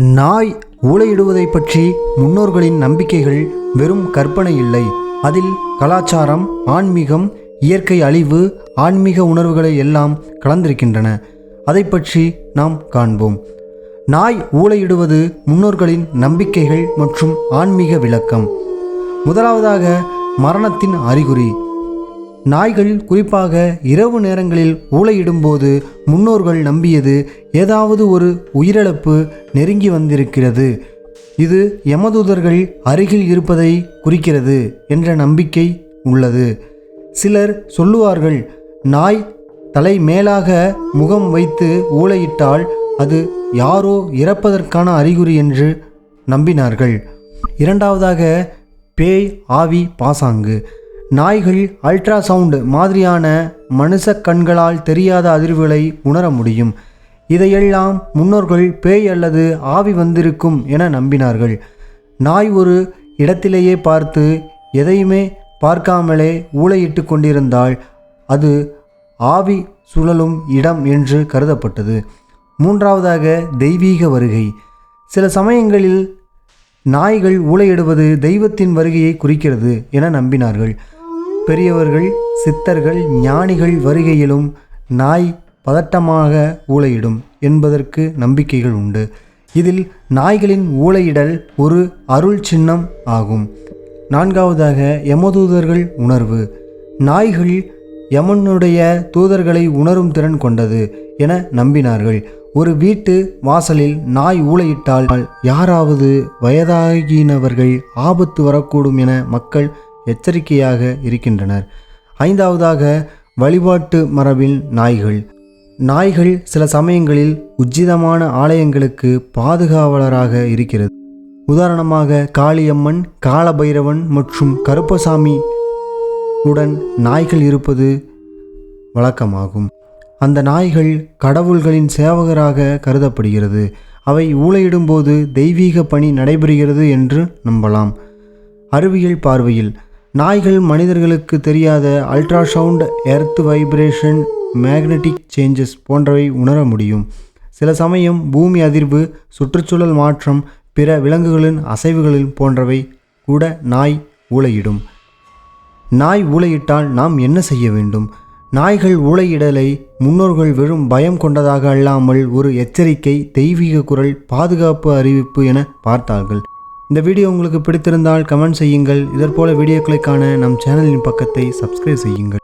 நாய் ஊழையிடுவதை பற்றி முன்னோர்களின் நம்பிக்கைகள் வெறும் கற்பனை இல்லை. அதில் கலாச்சாரம் ஆன்மீகம் இயற்கை அழிவு ஆன்மீக உணர்வுகளை எல்லாம் கலந்திருக்கின்றன. அதை பற்றி நாம் காண்போம். நாய் ஊளையிடுவது முன்னோர்களின் நம்பிக்கைகள் மற்றும் ஆன்மீக விளக்கம். முதலாவதாக மரணத்தின் அறிகுறி. நாய்கள் குறிப்பாக இரவு நேரங்களில் ஊளையிடும்போது முன்னோர்கள் நம்பியது ஏதாவது ஒரு உயிரிழப்பு நெருங்கி வந்திருக்கிறது. இது யமதூதர்கள் அருகில் இருப்பதை குறிக்கிறது என்ற நம்பிக்கை உள்ளது. சிலர் சொல்லுவார்கள் நாய் தலை மேலாக முகம் வைத்து ஊளையிட்டால் அது யாரோ இறப்பதற்கான அறிகுறி என்று நம்பினார்கள். இரண்டாவதாக பேய் ஆவி பாசாங்கு. நாய்கள் அல்ட்ராசவுண்ட் மாதிரியான மனுஷ கண்களால் தெரியாத அதிர்வுகளை உணர முடியும். இதையெல்லாம் முன்னோர்கள் பேய் அல்லது ஆவி வந்திருக்கும் என நம்பினார்கள். நாய் ஒரு இடத்திலேயே பார்த்து எதையுமே பார்க்காமலே ஊளையிட்டு கொண்டிருந்தால் அது ஆவி சுழலும் இடம் என்று கருதப்பட்டது. மூன்றாவதாக தெய்வீக வருகை. சில சமயங்களில் நாய்கள் ஊளையிடுவது தெய்வத்தின் வருகையை குறிக்கிறது என நம்பினார்கள். பெரியவர்கள் சித்தர்கள் ஞானிகள் வருகையிலும் நாய் பதட்டமாக ஊளையிடும் என்பதற்கு நம்பிக்கைகள் உண்டு. இதில் நாய்களின் ஊளையிடல் ஒரு அருள் சின்னம் ஆகும். நான்காவதாக யமதூதர்கள் உணர்வு. நாய்கள் யமனுடைய தூதர்களை உணரும் திறன் கொண்டது என நம்பினார்கள். ஒரு வீட்டு வாசலில் நாய் ஊளையிட்டால் யாராவது வயதாகினவர்கள் ஆபத்து வரக்கூடும் என மக்கள் எச்சரிக்கையாக இருக்கின்றனர். ஐந்தாவதாக வழிபாட்டு மரபின் நாய்கள். நாய்கள் சில சமயங்களில் உச்சிதமான ஆலயங்களுக்கு பாதுகாவலராக இருக்கிறது. உதாரணமாக காளியம்மன் காலபைரவன் மற்றும் கருப்பசாமி உடன் நாய்கள் இருப்பது வழக்கமாகும். அந்த நாய்கள் கடவுள்களின் சேவகராக கருதப்படுகிறது. அவை ஊளையிடும்போது தெய்வீக பணி நடைபெறுகிறது என்று நம்பலாம். அறிவியல் பார்வையில் நாய்கள் மனிதர்களுக்கு தெரியாத ultrasound earth vibration magnetic changes போன்றவை உணர முடியும். சில சமயம் பூமி அதிர்வு சுற்றுச்சூழல் மாற்றம் பிற விலங்குகளின் அசைவுகளில் போன்றவை கூட நாய் ஊளையிடும். நாய் ஊளையிட்டால் நாம் என்ன செய்ய வேண்டும்? நாய்கள் ஊளையிடலை முன்னோர்கள் வெறும் பயம் கொண்டதாக அல்லாமல் ஒரு எச்சரிக்கை தெய்வீக குரல் பாதுகாப்பு அறிவிப்பு என பார்த்தார்கள். இந்த வீடியோ உங்களுக்கு பிடித்திருந்தால் கமெண்ட் செய்யுங்கள். இதற்போல வீடியோக்களை காண நம் சேனலின் பக்கத்தை சப்ஸ்கிரைப் செய்யுங்கள்.